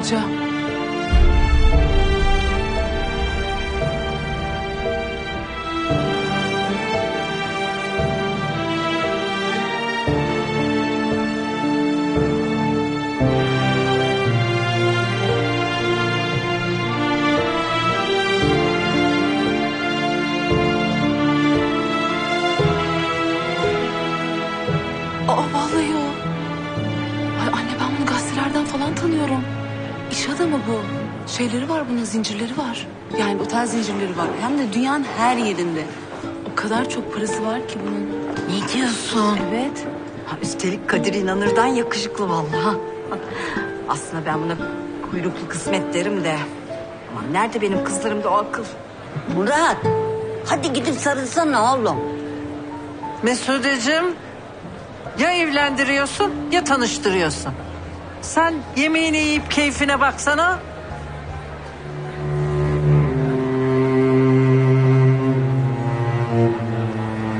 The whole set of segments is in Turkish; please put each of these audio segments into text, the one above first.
yıllarca. Aa vallahi o. Ay anne ben bunu gazetelerden falan tanıyorum. İş adamı bu. Şeyleri var bunun zincirleri var. Yani otel zincirleri var. Hem de dünyanın her yerinde. O kadar çok parası var ki bunun. Ne diyorsun? Evet. Ha, üstelik Kadir İnanır'dan yakışıklı vallahi. Aslında ben buna kuyruklu kısmet derim de. Aman nerede benim kızlarımda o akıl? Murat, hadi gidip sarılsana oğlum. Mesudeciğim ya evlendiriyorsun ya tanıştırıyorsun. Sen yemeğini yiyip keyfine baksana.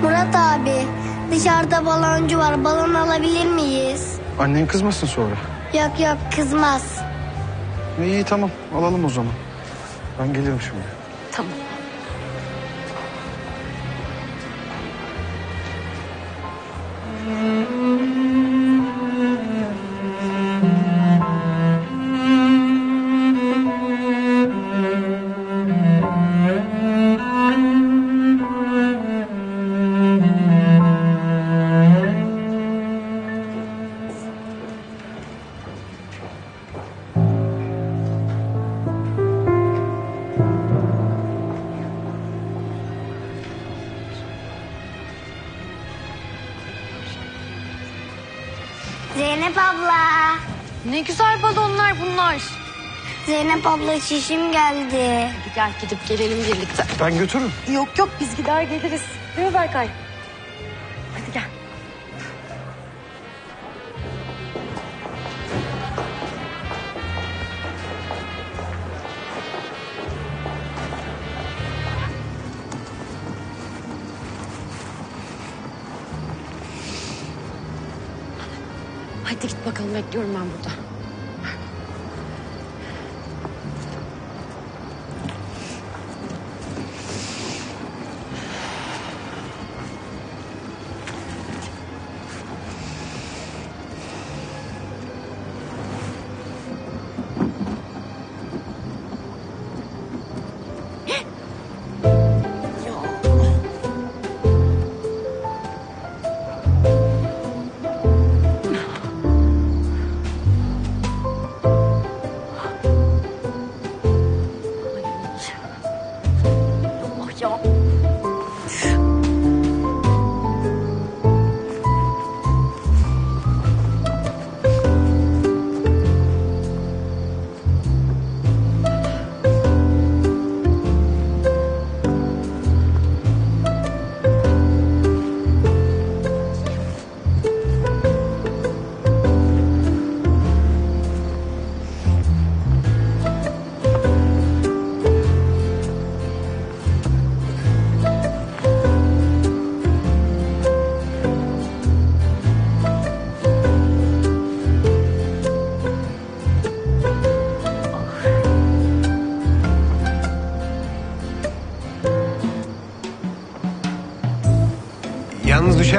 Murat abi, dışarıda baloncu var. Balon alabilir miyiz? Annen kızmasın sonra. Yok yok kızmaz. İyi tamam alalım o zaman. Ben gelirim şimdi. Zeynep abla şişim geldi. Hadi gel gidip gelelim birlikte. Ben götürürüm. Yok yok biz gider geliriz. Değil mi Berkay? Hadi gel. Hadi git bakalım bekliyorum ben burada.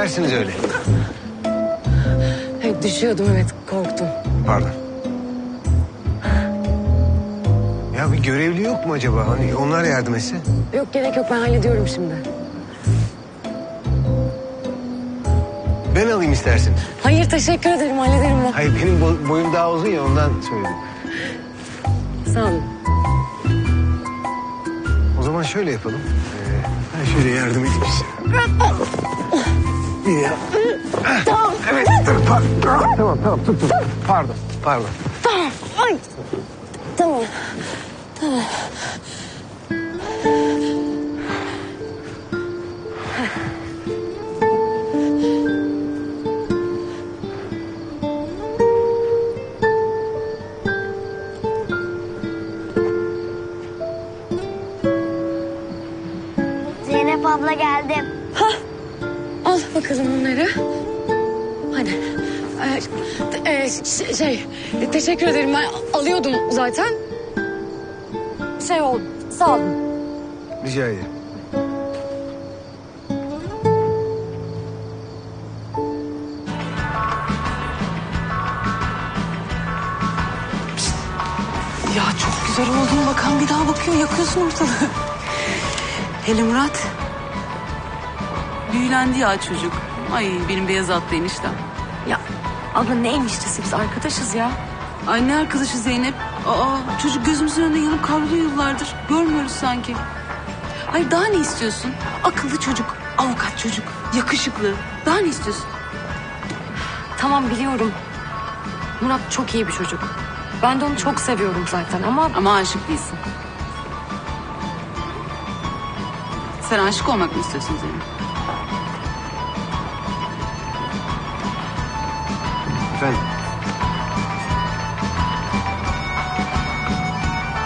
Düşersiniz öyle. Düşüyordum evet korktum. Pardon. Ya bir görevli yok mu acaba? Hani onlar yardım etse? Yok gerek yok ben hallediyorum şimdi. Ben alayım isterseniz. Hayır teşekkür ederim hallederim ben. Hayır benim bo- boyum daha uzun ya ondan söyledim. Sağ olun. O zaman şöyle yapalım. Ee, ben şöyle yardım edeyim size. Ya. Tamam. Evet. Tamam, par- tamam, tamam. Tut, tut. Pardon, pardon. Ay. Tamam. Zeynep bakalım bunları. Hadi Ee, e, ş- şey, teşekkür ederim. Ben alıyordum zaten. Şey oldu, sağ olun. Rica ederim. Ya çok güzel oldun bakan bir daha bakıyor yakıyorsun ortalığı. Hele Murat. Büyülendi ya çocuk. Ay benim beyaz atlı eniştem. Ya abla ne eniştesi biz arkadaşız ya. Ay ne arkadaşı Zeynep. Aa çocuk gözümüzün önünde yanıp kavruluyor yıllardır. Görmüyoruz sanki. Hayır daha ne istiyorsun? Akıllı çocuk, avukat çocuk, yakışıklı. Daha ne istiyorsun? Tamam biliyorum. Murat çok iyi bir çocuk. Ben de onu çok seviyorum zaten ama Ama aşık değilsin. Sen aşık olmak mı istiyorsun Zeynep? Efendim.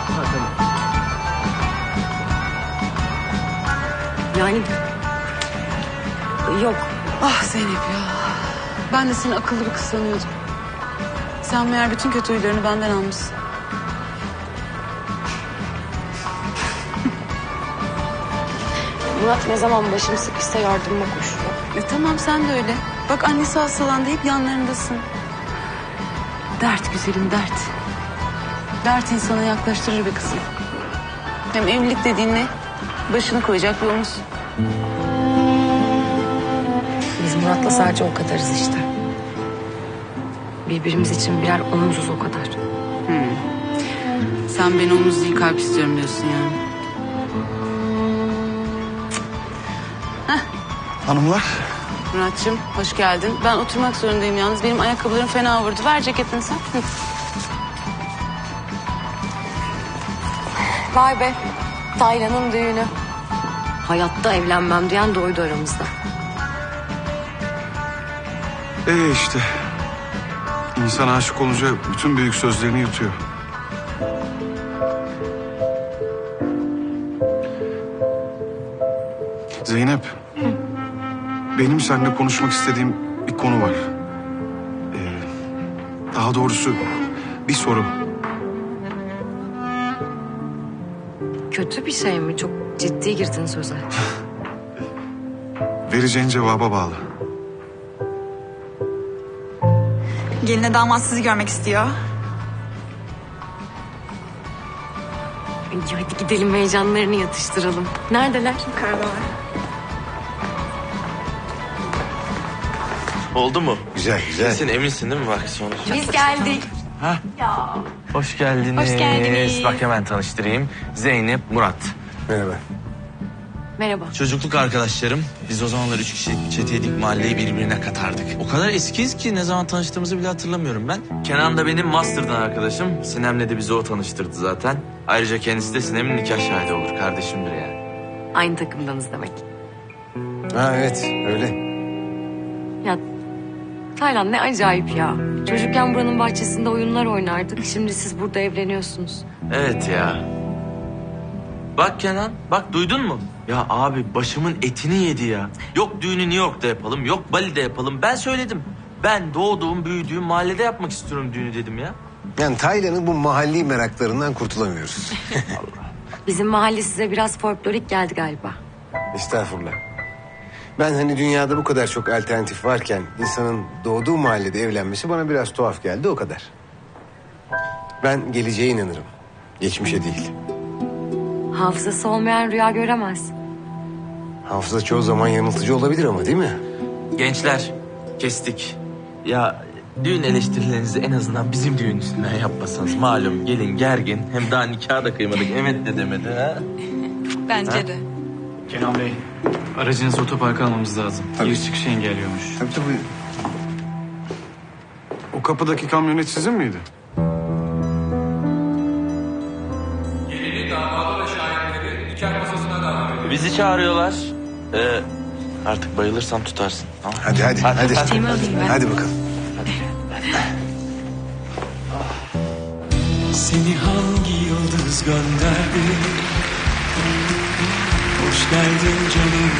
Ha, tamam. yani... Yok. Ah Zeynep ya. Ben de seni akıllı bir kız sanıyordum. Sen meğer bütün kötü huylarını benden almışsın. Murat ne zaman başım sıkışsa yardıma koşuyor. E tamam sen de öyle. Bak annesi hastalandı hep yanlarındasın. Dert güzelim dert. Dert insana yaklaştırır be kızım. Hem evlilik dediğin ne? Başını koyacak bir omuz. Biz Murat'la sadece o kadarız işte. Birbirimiz için birer omuzuz o kadar. Sen beni omuz değil kalp istiyorum diyorsun yani. Hanımlar. Muratçım hoş geldin. Ben oturmak zorundayım yalnız. Benim ayakkabılarım fena vurdu. Ver ceketini sen. Hı. Vay be. Taylan'ın düğünü. Hayatta evlenmem diyen doydu aramızda. Ee işte. İnsan aşık olunca bütün büyük sözlerini yutuyor. Zeynep. Benim seninle konuşmak istediğim bir konu var. Ee, daha doğrusu bir soru. Kötü bir şey mi? Çok ciddi girdin söze. Vereceğin cevaba bağlı. Geline damat sizi görmek istiyor. Ay, Hadi gidelim heyecanlarını yatıştıralım. Neredeler? Yukarıdalar. Oldu mu? Güzel güzel. Kesin eminsin değil mi bak sonuç? Biz geldik. Hoş geldiniz. Hoş geldiniz. Bak hemen tanıştırayım. Zeynep, Murat. Merhaba. Merhaba. Çocukluk arkadaşlarım. Biz o zamanlar üç kişi çeteydik mahalleyi birbirine katardık. O kadar eskiyiz ki ne zaman tanıştığımızı bile hatırlamıyorum ben. Kenan da benim master'dan arkadaşım. Sinem'le de bizi o tanıştırdı zaten. Ayrıca kendisi de Sinem'in nikah şahidi olur. Kardeşimdir yani. Aynı takımdanız demek. Ha evet öyle. Ya Taylan ne acayip ya. Çocukken buranın bahçesinde oyunlar oynardık. Şimdi siz burada evleniyorsunuz. Evet ya. Bak Kenan, bak duydun mu? Ya abi başımın etini yedi ya. Yok düğünü New York'ta yapalım, yok Bali'de yapalım. Ben söyledim. Ben doğduğum, büyüdüğüm mahallede yapmak istiyorum düğünü dedim ya. Yani Taylan'ın bu mahalli meraklarından kurtulamıyoruz. Bizim mahalle size biraz folklorik geldi galiba. Estağfurullah. Ben hani dünyada bu kadar çok alternatif varken insanın doğduğu mahallede evlenmesi bana biraz tuhaf geldi o kadar. Ben geleceğe inanırım. Geçmişe değil. Hafızası olmayan rüya göremez. Hafıza çoğu zaman yanıltıcı olabilir ama değil mi? Gençler, kestik. Ya düğün eleştirilerinizi en azından bizim düğün üstünden yapmasanız. Malum gelin gergin. Hem daha nikah da kıymadık. Evet de demedi ha. Bence de. Kenan Bey, aracınızı otoparka almamız lazım. Giriş çıkışı engelliyormuş. Tabii tabii. O kapıdaki kamyonet sizin miydi? Bizi çağırıyorlar. Ee, artık bayılırsam tutarsın. Tamam. Hadi hadi hadi. Hadi, bakalım. Seni hangi yıldız gönderdi? Hoş geldin canım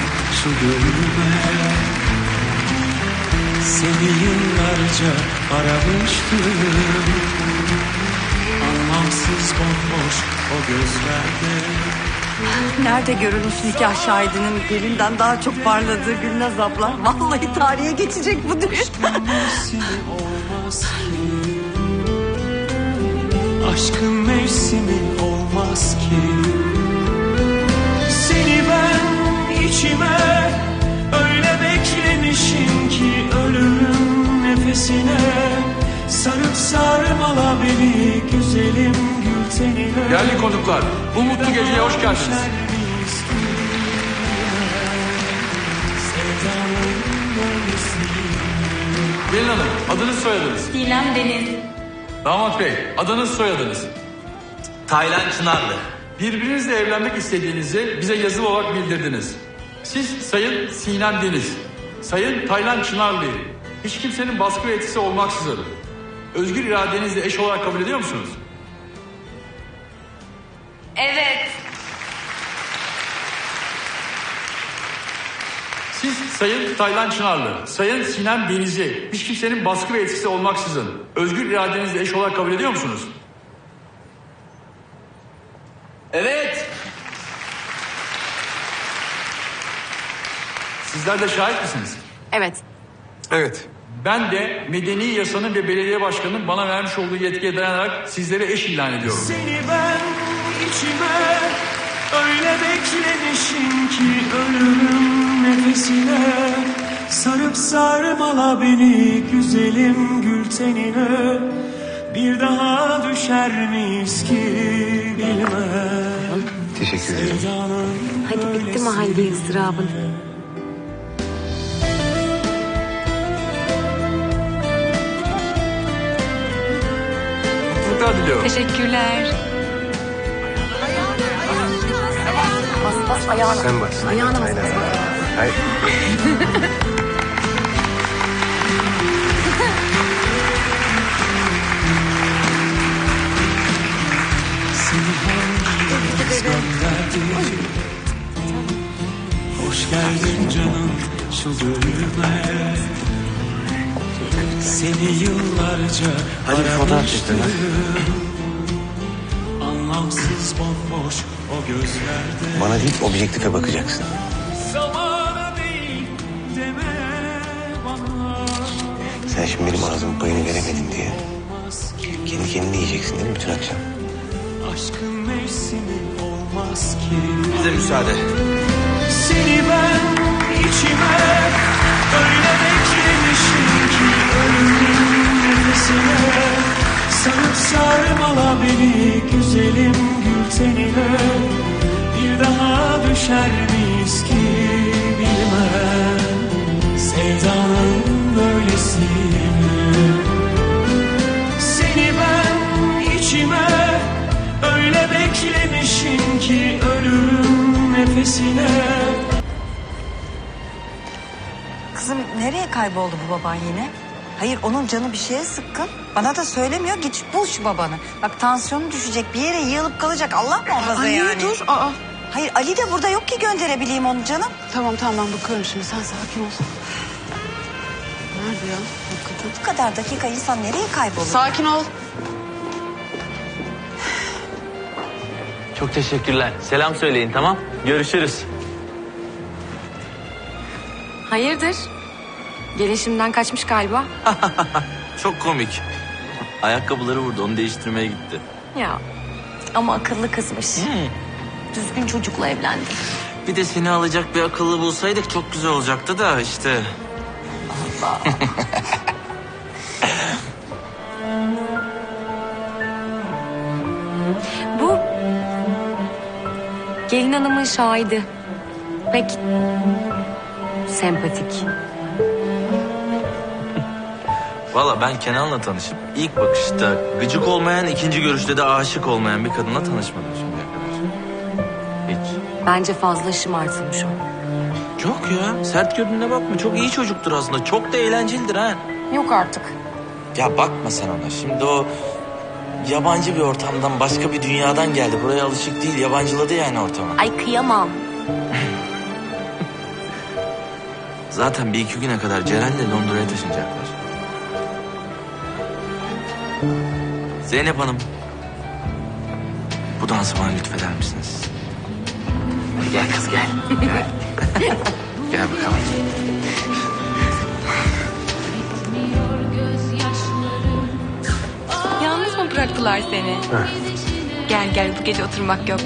şu gönlüme Seni yıllarca aramıştım. Anlamsız bomboş o gözlerde. Nerede görülmüş nikah şahidinin gelinden daha çok parladığı Gülnaz abla? Vallahi tarihe geçecek bu ki Aşkın mevsimi olmaz ki içime öyle beklemişim ki Ölürüm nefesine Sarıp sarmala beni güzelim gül tenine Değerli konuklar, bu mutlu geceye hoş geldiniz. Gelin Hanım, adınız soyadınız. Sinem Deniz. Damat Bey, adınız soyadınız. Taylan Çınarlı. Birbirinizle evlenmek istediğinizi bize yazılı olarak bildirdiniz. Siz Sayın Sinem Deniz, Sayın Taylan Çınarlı'yı hiç kimsenin baskı ve etkisi olmaksızın özgür iradenizle eş olarak kabul ediyor musunuz? Evet. Siz Sayın Taylan Çınarlı, Sayın Sinem Deniz'i hiç kimsenin baskı ve etkisi olmaksızın özgür iradenizle eş olarak kabul ediyor musunuz? Evet. Sizler de şahit misiniz? Evet. Evet. Ben de medeni yasanın ve belediye başkanının bana vermiş olduğu yetkiye dayanarak sizlere eş ilan ediyorum. Seni ben içime öyle beklemişim ki ölürüm nefesine Sarıp sarmala beni güzelim gül tenine Bir daha düşer miyiz ki bilmem Teşekkür ederim. Sevdanın Hadi bitti mahalle ızdırabın. Diliyorum. Teşekkürler. Bas bas ayağına. Sen bas. Ayağına bas. Aynen. Hayır. Hadi bir fotoğraf çektin lan. Anlamsız bomboş o gözlerde Bana değil objektife bakacaksın. Sen şimdi benim ağzımın payını veremedin diye. Kendi kendine yiyeceksin değil mi bütün akşam? Aşkın mevsimi olmaz ki Bize müsaade. Seni ben içime öyle ölümün nefesine Sarıp sarmala beni güzelim gül tenine Bir daha düşer miyiz ki bilmem Sevdanın böylesi mi? Seni ben içime öyle beklemişim ki ölürüm nefesine Kızım nereye kayboldu bu baban yine? Hayır onun canı bir şeye sıkkın. Bana da söylemiyor. Git bul şu babanı. Bak tansiyonu düşecek. Bir yere yığılıp kalacak. Allah muhafaza Ay yani. dur. Aa. Hayır Ali de burada yok ki gönderebileyim onu canım. Tamam tamam ben bakıyorum şimdi. Sen sakin ol. Nerede ya? Hakikaten. Bu kadar dakika insan nereye kaybolur? Sakin ol. Çok teşekkürler. Selam söyleyin tamam. Görüşürüz. Hayırdır? Gelişimden kaçmış galiba. Çok komik. Ayakkabıları vurdu onu değiştirmeye gitti. Ya ama akıllı kızmış. Düzgün çocukla evlendi. Bir de seni alacak bir akıllı bulsaydık çok güzel olacaktı da işte. Bu gelin hanımın şahidi. Pek sempatik. Valla ben Kenan'la tanışıp ilk bakışta gıcık olmayan ikinci görüşte de aşık olmayan bir kadınla tanışmadım şimdiye kadar. Hiç. Bence fazla şımartılmış o. Yok ya sert gördüğüne bakma çok iyi çocuktur aslında çok da eğlencelidir ha. Yok artık. Ya bakma sen ona şimdi o yabancı bir ortamdan başka bir dünyadan geldi. Buraya alışık değil yabancıladı yani ortamı. Ay kıyamam. Zaten bir iki güne kadar Ceren'le Londra'ya taşınacaklar. Zeynep Hanım. Bu dansı bana lütfeder misiniz? Gel kız gel. Gel. gel bakalım. Yalnız mı bıraktılar seni? Gel gel bu gece oturmak yok.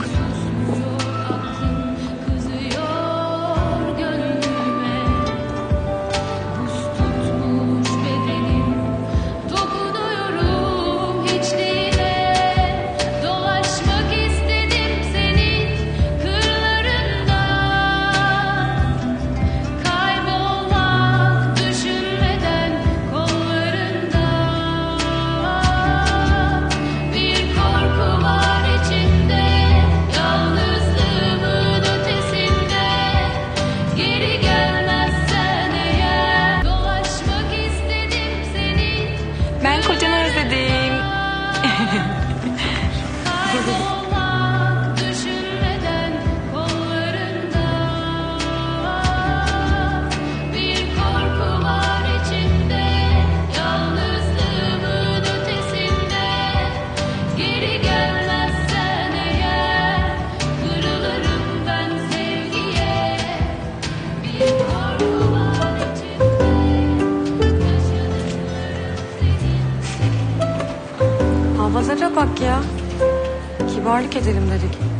Havalara bak ya. Kibarlık edelim dedik.